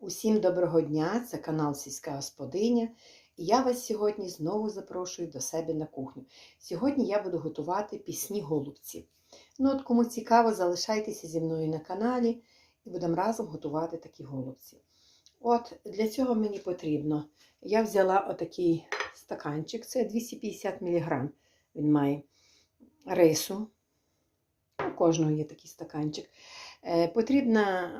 Усім доброго дня! Це канал Сільська Господиня. І я вас сьогодні знову запрошую до себе на кухню. Сьогодні я буду готувати пісні голубці. Ну от кому цікаво, залишайтеся зі мною на каналі і будемо разом готувати такі голубці. От для цього мені потрібно. Я взяла отакий стаканчик, це 250 мг. Він має рису. У кожного є такий стаканчик. Е, потрібна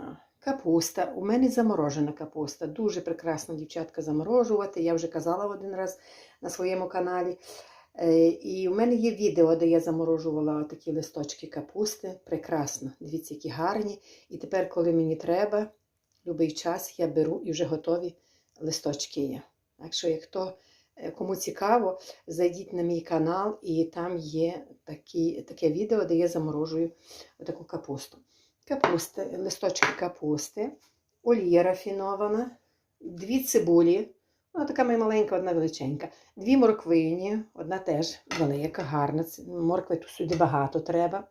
капуста. У мене заморожена капуста. Дуже прекрасно, дівчатка, заморожувати. Я вже казала один раз на своєму каналі. Е, і у мене є відео, де я заморожувала такі листочки капусти. Прекрасно. Дивіться, які гарні. І тепер, коли мені треба, будь-який час я беру і вже готові листочки є. Так що, як хто е, кому цікаво, зайдіть на мій канал, і там є такі, таке відео, де я заморожую таку капусту. Капуста, листочки капусти, олія рафінована, дві цибулі, ну, така маленька, одна величенька, дві морквині, одна теж велика, гарна. Моркви тут сюди багато треба.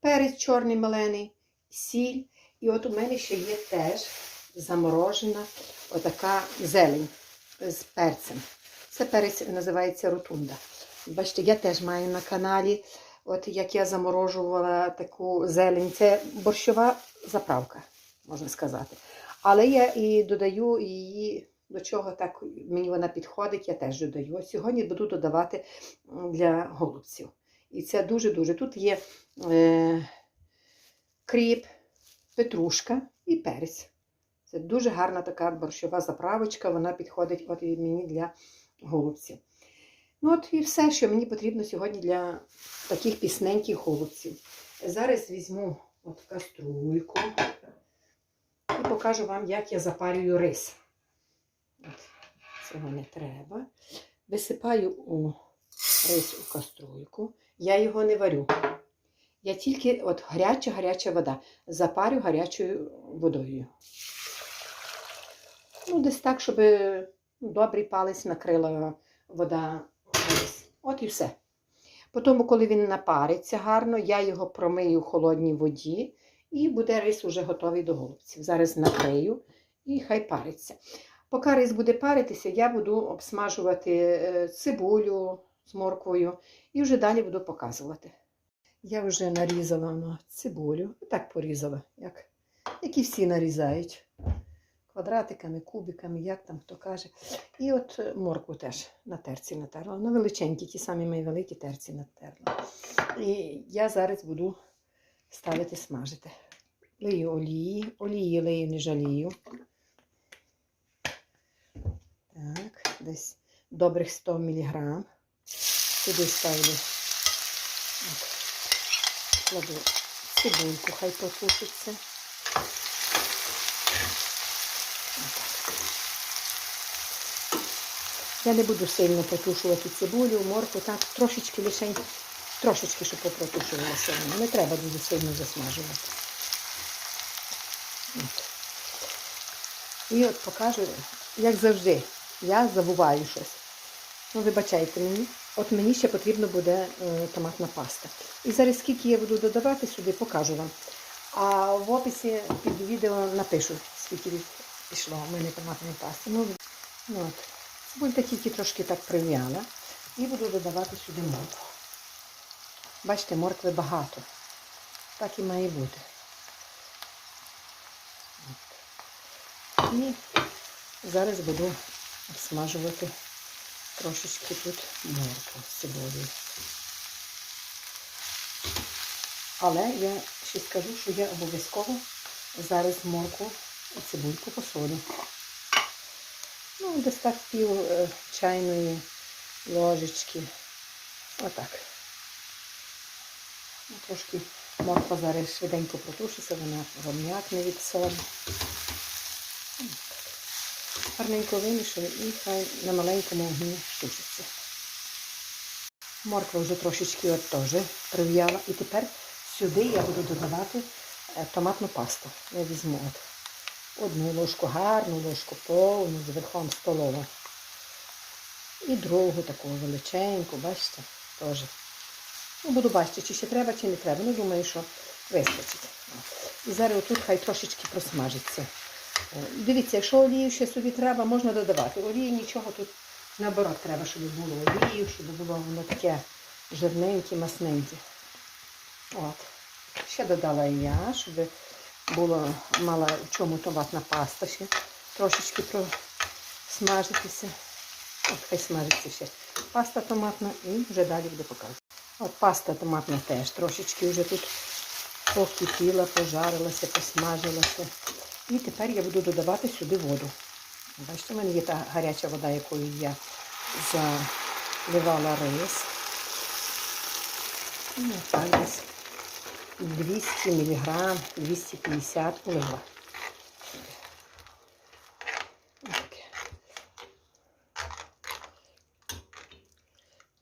Перець чорний малений, сіль. І от у мене ще є теж заморожена отака зелень з перцем. Це перець називається ротунда. Бачите, я теж маю на каналі, от як я заморожувала таку зелень. Це борщова заправка, можна сказати. Але я і додаю її, до чого так мені вона підходить, я теж додаю. Сьогодні буду додавати для голубців. І це дуже-дуже. Тут є е, кріп, петрушка і перець. Це дуже гарна така борщова заправочка, вона підходить от і мені для голубців. Ну от і все, що мені потрібно сьогодні для таких пісненьких голубців. Зараз візьму от каструльку і покажу вам, як я запарюю рис. От, цього не треба. Висипаю у рис у каструльку. Я його не варю. Я тільки от гаряча-гаряча вода. Запарю гарячою водою. Ну, десь так, щоб добрий палець накрила вода. От і все. Потім, коли він напариться гарно, я його промию в холодній воді і буде рис уже готовий до голубців. Зараз накрию і хай париться. Поки рис буде паритися, я буду обсмажувати е, цибулю з морквою і вже далі буду показувати. Я вже нарізала на цибулю, так порізала, як, як і всі нарізають. Квадратиками, кубиками, як там хто каже. І от моркву теж на терці натерла. На величенькі, ті самі мої великі терці натерла. І я зараз буду ставити смажити. Лию олії, олії лию не жалію. Так, десь добрих 100 мг. Сюди ставлю. От кладу цибульку, хай протушиться. Я не буду сильно протушувати цибулю, морку, так, трошечки лише, трошечки, щоб попротушувалося. Не треба дуже сильно засмажувати. І от покажу, як завжди, я забуваю щось. Ну, вибачайте мені. От мені ще потрібно буде е, томатна паста. І зараз скільки я буду додавати сюди, покажу вам. А в описі під відео напишу, скільки пішло в мене томатної пасти. Ну от. Цибулька тільки трошки так прив'яла. І буду додавати сюди моркву. Бачите, моркви багато. Так і має бути. І зараз буду обсмажувати трошечки тут моркву з цибулею. Але я ще скажу, що я обов'язково зараз моркву і цибульку посолю. Ну, десь так пів е, чайної ложечки. Отак. Ну, Трошки морква зараз швиденько протушиться, вона вом'якне від солі. Гарненько вимішую і хай на маленькому вогні тушиться. Морква вже трошечки от теж прив'яла. І тепер сюди я буду додавати е, томатну пасту. Я візьму от одну ложку, гарну ложку, повну, з верхом столова. І другу таку величеньку, бачите, теж. Ну, буду бачити, чи ще треба, чи не треба. Ну, думаю, що вистачить. І зараз отут хай трошечки просмажиться. Дивіться, якщо олію ще собі треба, можна додавати. Олії нічого тут наоборот треба, щоб було олію, щоб було воно таке жирненьке, масненьке. От. Ще додала і я, щоб було мала в чому томатна паста ще трошечки просмажитися. От хай смажиться ще. Паста томатна і вже далі буде показувати. От паста томатна теж трошечки вже тут покипіла, пожарилася, посмажилася. І тепер я буду додавати сюди воду. Бачите, в мене є та гаряча вода, якою я заливала рис. Ну, так десь 200 мг, 250 полила. Отаке.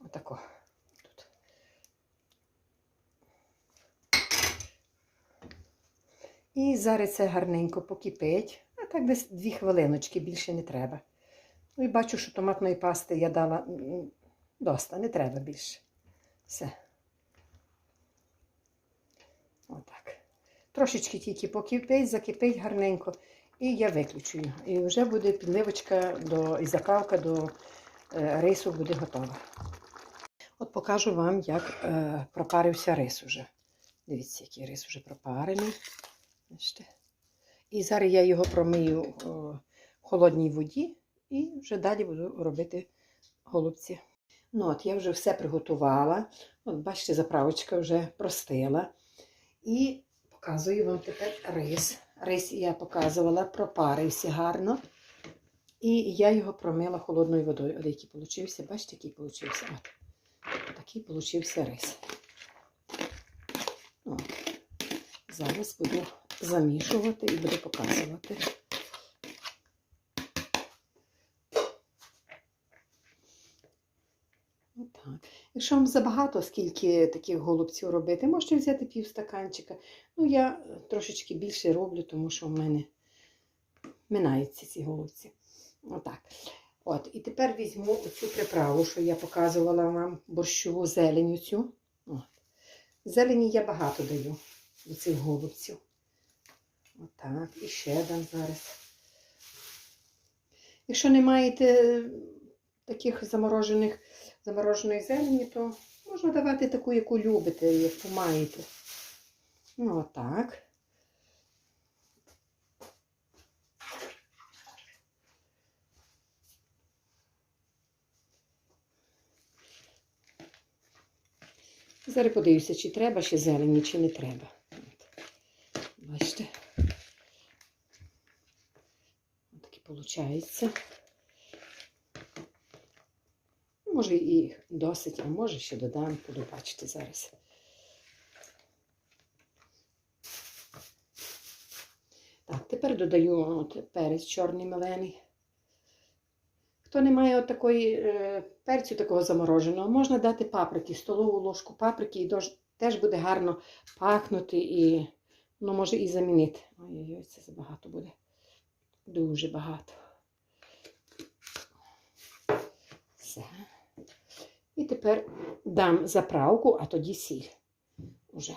Отако. Тут. І зараз це гарненько покипить. А так десь дві хвилиночки, більше не треба. Ну і бачу, що томатної пасти я дала доста, не треба більше. Все. Отак. Трошечки тільки покипить, закипить гарненько. І я виключу його. І вже буде підливочка до, і заправка до е, рису буде готова. От покажу вам, як е, пропарився рис уже. Дивіться, який рис вже пропарений. Бачите? І зараз я його промию в холодній воді і вже далі буду робити голубці. Ну от, я вже все приготувала. От, бачите, заправочка вже простила. І показую вам тепер рис. Рис я показувала, пропарився гарно. І я його промила холодною водою. От який получився, бачите, який получився. От. Такий получився рис. От. Зараз буду замішувати і буду показувати. Якщо вам забагато, скільки таких голубців робити, можете взяти пів стаканчика. Ну, я е, трошечки більше роблю, тому що в мене минаються ці голубці. Отак. От, і тепер візьму цю приправу, що я показувала вам, борщову зеленю цю. Зелені я багато даю до цих голубців. Отак. І ще дам зараз. Якщо не маєте таких заморожених, замороженої зелені, то можна давати таку, яку любите, яку маєте. Ну, отак. Зараз подивлюся, чи треба ще зелені, чи не треба. Бачите? Отаке виходить. Може і досить, а може ще додам, буду бачити зараз. Так, тепер додаю от перець чорний мелений. Хто не має от такої е, перцю такого замороженого, можна дати паприки, столову ложку паприки, і дож- теж буде гарно пахнути і ну, може і замінити. Ой-ой-ой, це забагато буде. Дуже багато. Все. І тепер дам заправку, а тоді сіль. Уже.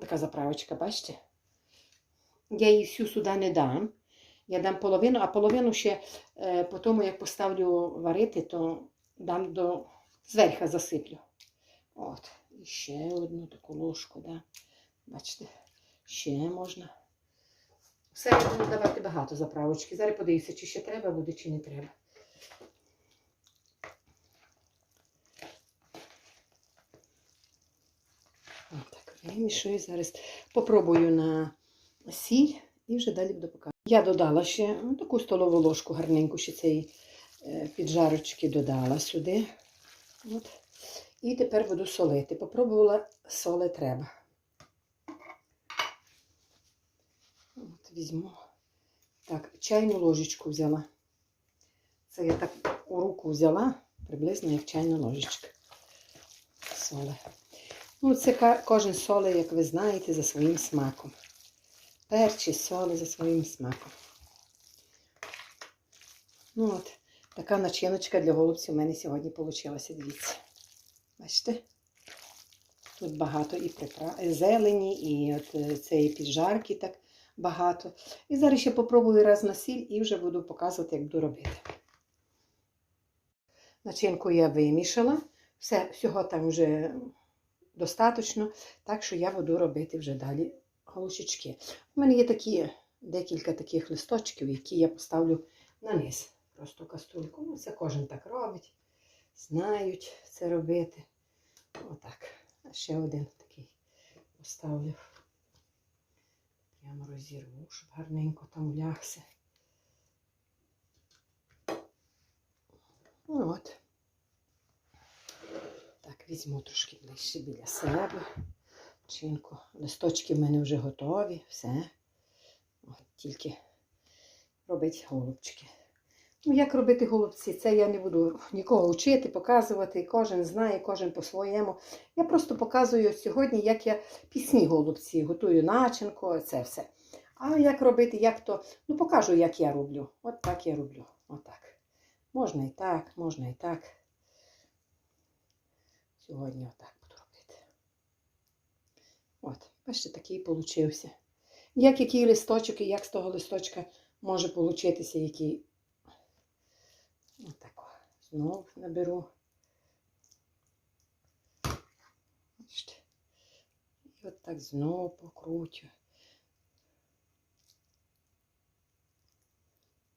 Така заправочка, бачите? Я її всю сюди не дам. Я дам половину, а половину ще е, по тому, як поставлю варити, то дам до зверха засиплю. От. І ще одну таку ложку, да. Бачите, ще можна. Все я буду давати багато заправочки. Зараз подивлюся, чи ще треба буде, чи не треба. Отак, вимішую зараз. Попробую на сіль і вже далі буду показувати. Я додала ще ну, таку столову ложку гарненьку, ще цієї е, піджарочки додала сюди. От. І тепер буду солити. Попробувала соли треба. От, візьму. Так, чайну ложечку взяла. Це я так у руку взяла, приблизно як чайна ложечка. Соли. Ну, це кожен соле, як ви знаєте, за своїм смаком. Перчі, соли за своїм смаком. Ну от, така начиночка для голубців у мене сьогодні вийшла. Дивіться. Бачите? Тут багато і приправ, зелені, і от е, цієї піджарки так багато. І зараз ще попробую раз на сіль і вже буду показувати, як буду робити. Начинку я вимішала, все, всього там вже достатньо, так що я буду робити вже далі голушечки. У мене є такі декілька таких листочків, які я поставлю на низ. Просто каструльку. Ну, це кожен так робить. Знають це робити. Отак. А ще один такий поставлю. Прямо розірву, щоб гарненько там лягся. Ну от. Візьму трошки ближче біля себе. Чинку. Листочки в мене вже готові, все. От, тільки робить голубчики. Ну, як робити голубці? Це я не буду нікого вчити, показувати. Кожен знає, кожен по-своєму. Я просто показую сьогодні, як я пісні голубці, готую начинку, це все. А як робити, як то, ну покажу, як я роблю. От так я роблю. Отак. Можна і так, можна і так. Сьогодні отак буду робити. От, бачите, такий получився. Як який листочок і як з того листочка може получитися, який. Отако. Знову наберу. Бачите. І от так знову покручу.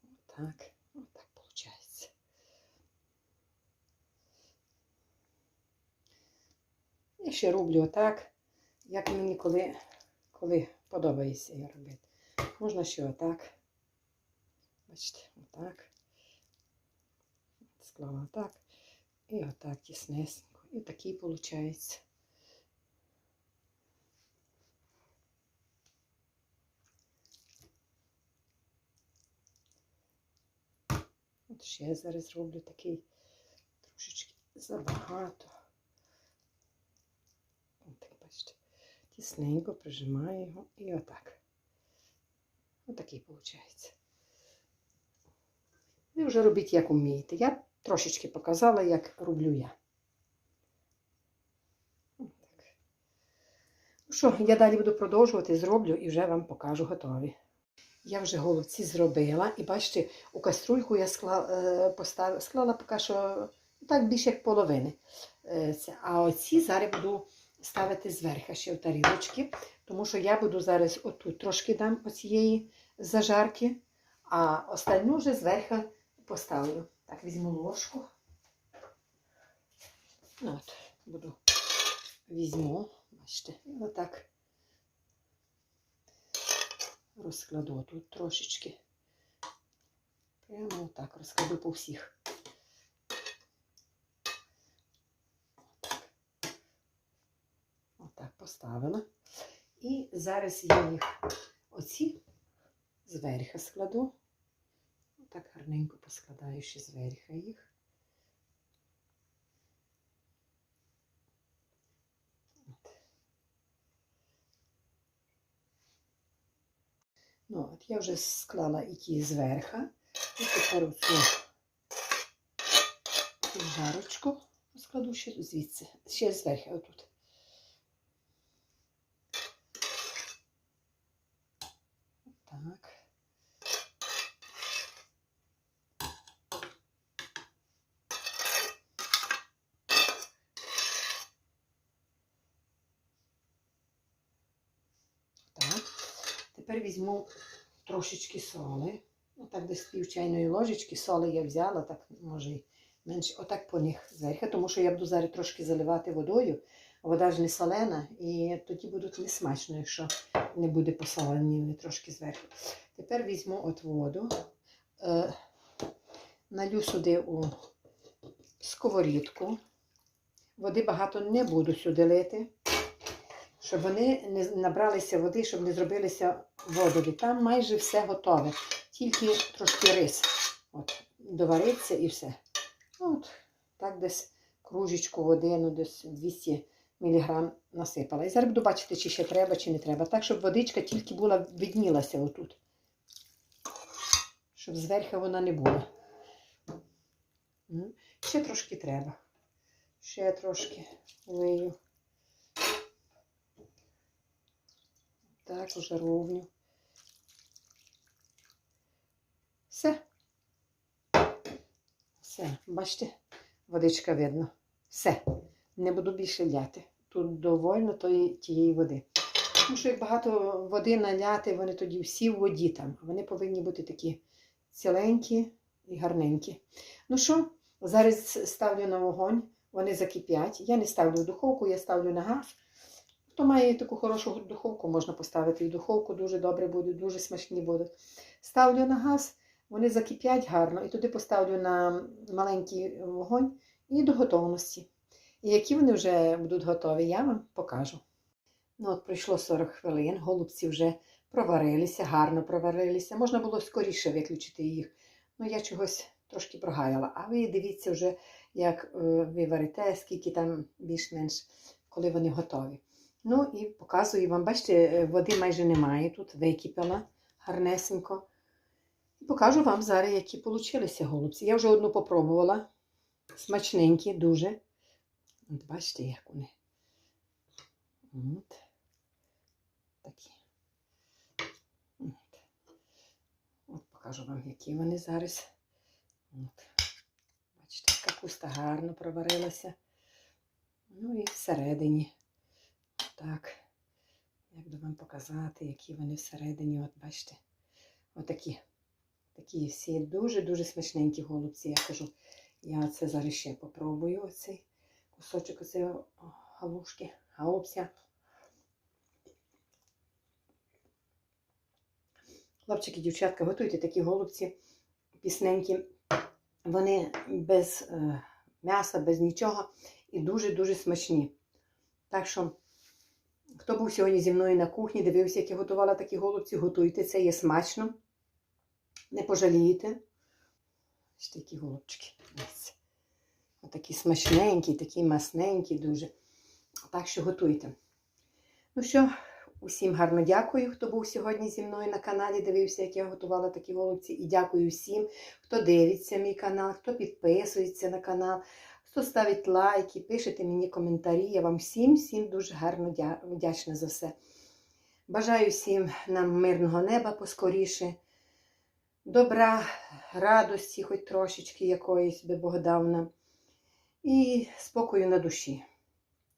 Отак. Отак виходить. Ще роблю отак, як мені коли, коли подобається я робити. Можна ще отак. Бачите, отак. Склала так. І отак тіснесенько. І такий виходить. От ще зараз роблю такий трошечки забагато. Бачите. Тісненько прижимаю його і отак. Отакий виходить. Ви вже робіть, як вмієте. Я трошечки показала, як роблю я. Ну що, я далі буду продовжувати, зроблю і вже вам покажу готові. Я вже голубці зробила, і бачите, у каструльку я склала, поставила, склала поки що так більше як половини. Е. А оці зараз буду ставити зверху ще в тарілочки, тому що я буду зараз отут трошки дам оцієї зажарки, а остальну вже зверху поставлю. Так, візьму ложку. Ну, от, буду візьму, бачите, і отак розкладу тут трошечки. Прямо отак розкладу по всіх. Отак. Отак поставила. І зараз я їх оці зверху складу. Отак гарненько поскладаю ще зверху їх. Ну, от я вже склала і ті зверху. І тепер цю жарочку складу ще звідси, ще зверху отут. Так. Так. Тепер візьму трошечки соли. Отак десь пів чайної ложечки соли я взяла, так може й менше. Отак по них зверху, тому що я буду зараз трошки заливати водою. Вода ж не солена, і тоді будуть несмачно, якщо не буде посолені трошки зверху. Тепер візьму от воду, е, налю сюди у сковорідку. Води багато не буду сюди лити, щоб вони не набралися води, щоб не зробилися водові. Там майже все готове. Тільки трошки рис. От, довариться і все. От, так десь кружечку води, ну десь 200 мг насипала. І зараз буду бачити, чи ще треба, чи не треба. Так, щоб водичка тільки була, виднілася отут. Щоб зверху вона не була. Ще трошки треба. Ще трошки лию. Так, уже ровню. Все. Все, бачите, водичка видно. Все. Не буду більше ляти. Тут довольно тої, тієї води. Тому що як багато води наляти, вони тоді всі в воді там. Вони повинні бути такі ціленькі і гарненькі. Ну що, зараз ставлю на вогонь, вони закипять. Я не ставлю в духовку, я ставлю на газ. Хто має таку хорошу духовку, можна поставити в духовку, дуже добре буде, дуже смачні будуть. Ставлю на газ, вони закипять гарно, і туди поставлю на маленький вогонь і до готовності. І які вони вже будуть готові, я вам покажу. Ну, от пройшло 40 хвилин, голубці вже проварилися, гарно проварилися. Можна було скоріше виключити їх. Ну, я чогось трошки прогаяла. А ви дивіться вже, як е, ви варите, скільки там більш-менш, коли вони готові. Ну і показую вам, бачите, е, води майже немає. Тут википіла гарнесенько. І покажу вам зараз, які получилися голубці. Я вже одну попробувала. Смачненькі, дуже. От бачите, як вони. От. Такі. От. От покажу вам, які вони зараз. От. Бачите, капуста гарно проварилася. Ну і всередині. Так. Як би вам показати, які вони всередині, от бачите, отакі. Такі всі дуже-дуже смачненькі голубці. Я кажу, я це зараз ще попробую оцей кусочок оцеї галушки, голубця. Хлопчики, дівчатка, готуйте такі голубці пісненькі. Вони без е, м'яса, без нічого і дуже-дуже смачні. Так що, хто був сьогодні зі мною на кухні, дивився, як я готувала такі голубці, готуйте це, є смачно. Не пожалієте. Ось такі голубчики. Ось. Отакі смачненькі, такі масненькі дуже. Так що готуйте. Ну що, усім гарно дякую, хто був сьогодні зі мною на каналі, дивився, як я готувала такі голубці. І дякую всім, хто дивиться мій канал, хто підписується на канал, хто ставить лайки, пишете мені коментарі. Я вам всім, всім дуже гарно вдячна за все. Бажаю всім нам мирного неба поскоріше, добра, радості, хоч трошечки якоїсь би Бог дав нам, і спокою на душі.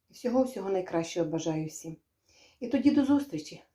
Всього-всього найкращого бажаю всім. І тоді до зустрічі!